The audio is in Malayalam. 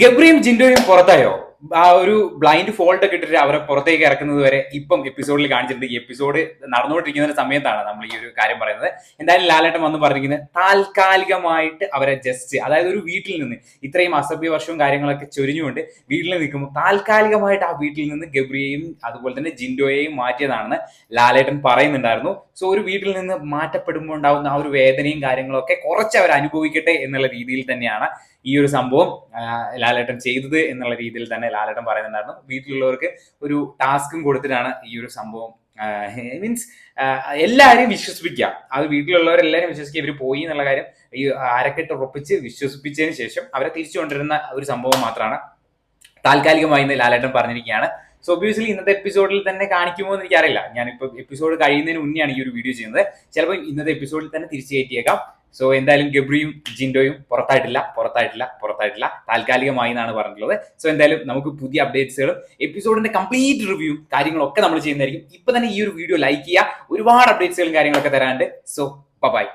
ഗബ്രിയും ജിൻഡോയും പുറത്തായോ? ആ ഒരു ബ്ലൈൻഡ് ഫോൾട്ട് ഒക്കെ ഇട്ടിട്ട് അവരെ പുറത്തേക്ക് ഇറക്കുന്നത് വരെ ഇപ്പം എപ്പിസോഡിൽ കാണിച്ചിട്ടുണ്ട്. ഈ എപ്പിസോഡ് നടന്നുകൊണ്ടിരിക്കുന്ന സമയത്താണ് നമ്മൾ ഈ ഒരു കാര്യം പറയുന്നത്. എന്തായാലും ലാലേട്ടൻ വന്ന് പറഞ്ഞിരിക്കുന്നത് താൽക്കാലികമായിട്ട് അവരെ ജസ്റ്റ് അതായത് ഒരു വീട്ടിൽ നിന്ന് ഇത്രയും അസഭ്യ വർഷവും കാര്യങ്ങളൊക്കെ ചൊരിഞ്ഞുകൊണ്ട് വീട്ടിൽ നിൽക്കുമ്പോൾ താൽക്കാലികമായിട്ട് ആ വീട്ടിൽ നിന്ന് ഗബ്രിയെയും അതുപോലെ തന്നെ ജിൻഡോയെയും മാറ്റിയതാണെന്ന് ലാലേട്ടൻ പറയുന്നുണ്ടായിരുന്നു. സോ ഒരു വീട്ടിൽ നിന്ന് മാറ്റപ്പെടുമ്പോൾ ഉണ്ടാവുന്ന ആ ഒരു വേദനയും കാര്യങ്ങളൊക്കെ കുറച്ച് അവർ അനുഭവിക്കട്ടെ എന്നുള്ള രീതിയിൽ തന്നെയാണ് ഈ ഒരു സംഭവം ലാലേട്ടൻ ചെയ്തത് എന്നുള്ള രീതിയിൽ തന്നെ ലാലേട്ടൻ പറയുന്നുണ്ടായിരുന്നു. വീട്ടിലുള്ളവർക്ക് ഒരു ടാസ്കും കൊടുത്തിട്ടാണ് ഈ ഒരു സംഭവം മീൻസ് എല്ലാവരെയും വിശ്വസിപ്പിക്കുക. അത് വീട്ടിലുള്ളവരെല്ലാവരും വിശ്വസിക്കുക. ഇവർ പോയി എന്നുള്ള കാര്യം ഈ അരക്കെട്ട് ഉറപ്പിച്ച് വിശ്വസിപ്പിച്ചതിന് ശേഷം അവരെ തിരിച്ചു കൊണ്ടുവരുന്ന ഒരു സംഭവം മാത്രമാണ് താൽക്കാലികമായി ഇന്ന് ലാലേട്ടൻ പറഞ്ഞിരിക്കുകയാണ്. സോ ഒബിയസ്ലി ഇന്നത്തെ എപ്പിസോഡിൽ തന്നെ കാണിക്കുമോ എന്ന് എനിക്കറിയില്ല. ഞാനിപ്പോൾ എപ്പിസോഡ് കഴിയുന്നതിന് മുന്നെയാണ് ഈ ഒരു വീഡിയോ ചെയ്യുന്നത്. ചിലപ്പോൾ ഇന്നത്തെ എപ്പിസോഡിൽ തന്നെ തിരിച്ചു കയറ്റിയേക്കാം. സോ എന്തായാലും ഗബ്രിയും ജിൻഡോയും പുറത്തായിട്ടില്ല പുറത്തായിട്ടില്ല പുറത്തായിട്ടില്ല. താൽക്കാലികമായി എന്നാണ് പറഞ്ഞിട്ടുള്ളത്. സോ എന്തായാലും നമുക്ക് പുതിയ അപ്ഡേറ്റ്സുകളും എപ്പിസോഡിന്റെ കംപ്ലീറ്റ് റിവ്യൂ കാര്യങ്ങളൊക്കെ നമ്മൾ ചെയ്യുന്നതായിരിക്കും. ഇപ്പൊ തന്നെ ഈ ഒരു വീഡിയോ ലൈക്ക് ചെയ്യുക. ഒരുപാട് അപ്ഡേറ്റ്സുകളും കാര്യങ്ങളൊക്കെ തരാനുണ്ട്. So by